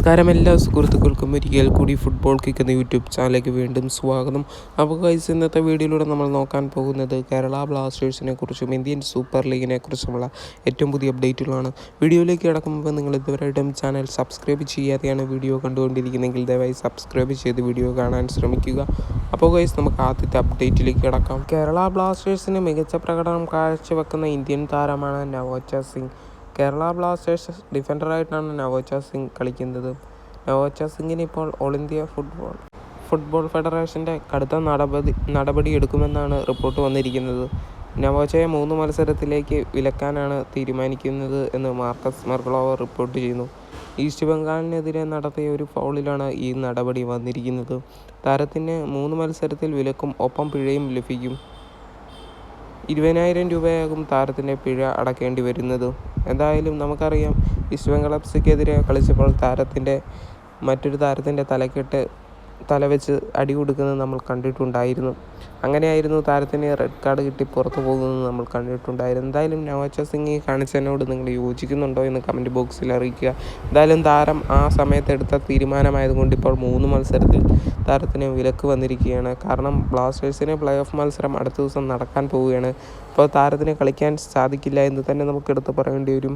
നമസ്കാരം. എല്ലാ സുഹൃത്തുക്കൾക്കും ഒരിക്കൽ കൂടി ഫുട്ബോൾ കിക്ക് എന്ന യൂട്യൂബ് ചാനലിലേക്ക് വീണ്ടും സ്വാഗതം. അപ്പോൾ ഗൈസ് ഇന്നത്തെ വീഡിയോയിലൂടെ നമ്മൾ നോക്കാൻ പോകുന്നത് കേരള ബ്ലാസ്റ്റേഴ്സിനെ കുറിച്ചും ഇന്ത്യൻ സൂപ്പർ ലീഗിനെ കുറിച്ചുമുള്ള ഏറ്റവും പുതിയ അപ്ഡേറ്റുകളാണ് വീഡിയോയിലേക്ക് കിടക്കുമ്പോൾ നിങ്ങൾ ഇതുവരെയായിട്ടും ചാനൽ സബ്സ്ക്രൈബ് ചെയ്യാതെയാണ് വീഡിയോ കണ്ടുകൊണ്ടിരിക്കുന്നതെങ്കിൽ ദയവായി സബ്സ്ക്രൈബ് ചെയ്ത് വീഡിയോ കാണാൻ ശ്രമിക്കുക. അപ്പോൾ ഗൈസ് നമുക്ക് ആദ്യത്തെ അപ്ഡേറ്റിലേക്ക് കിടക്കാം. കേരള ബ്ലാസ്റ്റേഴ്സിന് മികച്ച പ്രകടനം കാഴ്ചവെക്കുന്ന ഇന്ത്യൻ താരമാണ് നവോച്ച സിംഗ് കേരള ബ്ലാസ്റ്റേഴ്സ് ഡിഫൻഡറായിട്ടാണ് നവോച്ച സിംഗ് കളിക്കുന്നത്. നവോച്ച സിംഗിന് ഇപ്പോൾ ഓൾ ഇന്ത്യ ഫുട്ബോൾ ഫുട്ബോൾ ഫെഡറേഷന്റെ കടുത്ത നടപടി എടുക്കുമെന്നാണ് റിപ്പോർട്ട് വന്നിരിക്കുന്നത്. നവോച്ചയെ മൂന്ന് മത്സരത്തിലേക്ക് വിലക്കാനാണ് തീരുമാനിക്കുന്നത് എന്ന് മാർക്കസ് മെർഗ്ലോവർ റിപ്പോർട്ട് ചെയ്യുന്നു. ഈസ്റ്റ് ബംഗാളിനെതിരെ നടത്തിയ ഒരു ഫൗളിലാണ് ഈ നടപടി വന്നിരിക്കുന്നത്. താരത്തിന് മൂന്ന് മത്സരത്തിൽ വിലക്കും ഒപ്പം പിഴയും ലഭിക്കും. ഇരുപതിനായിരം രൂപയാകും താരത്തിന്റെ പിഴ അടക്കേണ്ടി വരുന്നത്. എന്തായാലും നമുക്കറിയാം ഈസ്റ്റ് ബംഗാൾ എഫ് സിക്കെതിരെ കളിച്ചപ്പോൾ താരത്തിന്റെ മറ്റൊരു താരത്തിന്റെ തലക്കെട്ട് തല വെച്ച് അടി കൊടുക്കുന്നത് നമ്മൾ കണ്ടിട്ടുണ്ടായിരുന്നു. അങ്ങനെയായിരുന്നു താരത്തിന് റെഡ് കാർഡ് കിട്ടി പുറത്തു പോകുന്നത് നമ്മൾ കണ്ടിട്ടുണ്ടായിരുന്നു. എന്തായാലും നവാച്ച സിംഗ് കാണിച്ചതിനോട് നിങ്ങൾ യോജിക്കുന്നുണ്ടോ എന്ന് കമന്റ് ബോക്സിൽ അറിയിക്കുക. എന്തായാലും താരം ആ സമയത്ത് എടുത്ത തീരുമാനമായതുകൊണ്ട് ഇപ്പോൾ മൂന്ന് മത്സരത്തിൽ താരത്തിന് വിലക്ക് വന്നിരിക്കുകയാണ്. കാരണം ബ്ലാസ്റ്റേഴ്സിന് പ്ലേ ഓഫ് മത്സരം അടുത്ത ദിവസം നടക്കാൻ പോവുകയാണ്. അപ്പോൾ താരത്തിന് കളിക്കാൻ സാധിക്കില്ല എന്ന് തന്നെ നമുക്ക് എടുത്ത് പറയേണ്ടി വരും.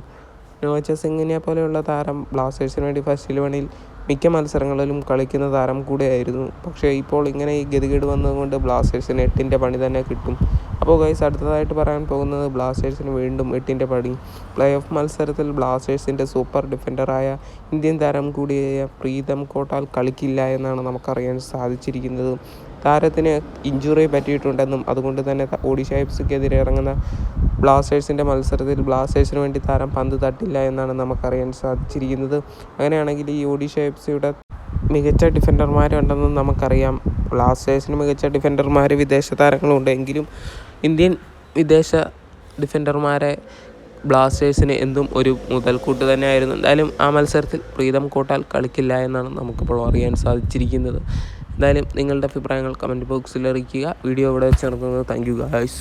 നോച്ച സിംഗിനെ പോലെയുള്ള താരം ബ്ലാസ്റ്റേഴ്സിന് വേണ്ടി ഫസ്റ്റ് ഇലവനിൽ മിക്ക മത്സരങ്ങളിലും കളിക്കുന്ന താരം കൂടെയായിരുന്നു. പക്ഷേ ഇപ്പോൾ ഇങ്ങനെ ഈ ഗതികേട് വന്നതുകൊണ്ട് ബ്ലാസ്റ്റേഴ്സിന് എട്ടിന്റെ പണി തന്നെ കിട്ടും. അപ്പോൾ ഗൈസ് അടുത്തതായിട്ട് പറയാൻ പോകുന്നത് ബ്ലാസ്റ്റേഴ്സിന് വീണ്ടും എട്ടിന്റെ പണി. പ്ലേ ഓഫ് മത്സരത്തിൽ ബ്ലാസ്റ്റേഴ്സിന്റെ സൂപ്പർ ഡിഫൻഡറായ ഇന്ത്യൻ താരം കൂടിയായ പ്രീതം കോട്ടാൽ കളിക്കില്ല എന്നാണ് നമുക്കറിയാൻ സാധിച്ചിരിക്കുന്നത്. താരത്തിന് ഇഞ്ചുറി പറ്റിയിട്ടുണ്ടെന്നും അതുകൊണ്ട് തന്നെ ഒഡീഷ എഫ് സിക്കെതിരെ ഇറങ്ങുന്ന ബ്ലാസ്റ്റേഴ്സിന്റെ മത്സരത്തിൽ ബ്ലാസ്റ്റേഴ്സിന് വേണ്ടി താരം പന്ത് തട്ടില്ല എന്നാണ് നമുക്കറിയാൻ സാധിച്ചിരിക്കുന്നത്. അങ്ങനെയാണെങ്കിൽ ഈ ഒഡീഷ എഫ് സിയുടെ മികച്ച ഡിഫൻഡർമാരുണ്ടെന്ന് നമുക്കറിയാം. ബ്ലാസ്റ്റേഴ്സിന് മികച്ച ഡിഫൻഡർമാർ വിദേശ താരങ്ങളുണ്ട്. എങ്കിലും ഇന്ത്യൻ വിദേശ ഡിഫൻഡർമാരെ ബ്ലാസ്റ്റേഴ്സിന് എന്തും ഒരു മുതൽക്കൂട്ട് തന്നെയായിരുന്നു. എന്തായാലും ആ മത്സരത്തിൽ പ്രീതം കോട്ടാൽ കളിക്കില്ല എന്നാണ് നമുക്കിപ്പോൾ അറിയാൻ സാധിച്ചിരിക്കുന്നത്. എന്തായാലും നിങ്ങളുടെ അഭിപ്രായങ്ങൾ കമന്റ് ബോക്സിൽ അറിയിക്കുക. വീഡിയോ ഇവിടെ വെച്ച് നടത്തുന്നത് താങ്ക് യു ഗായ്സ്.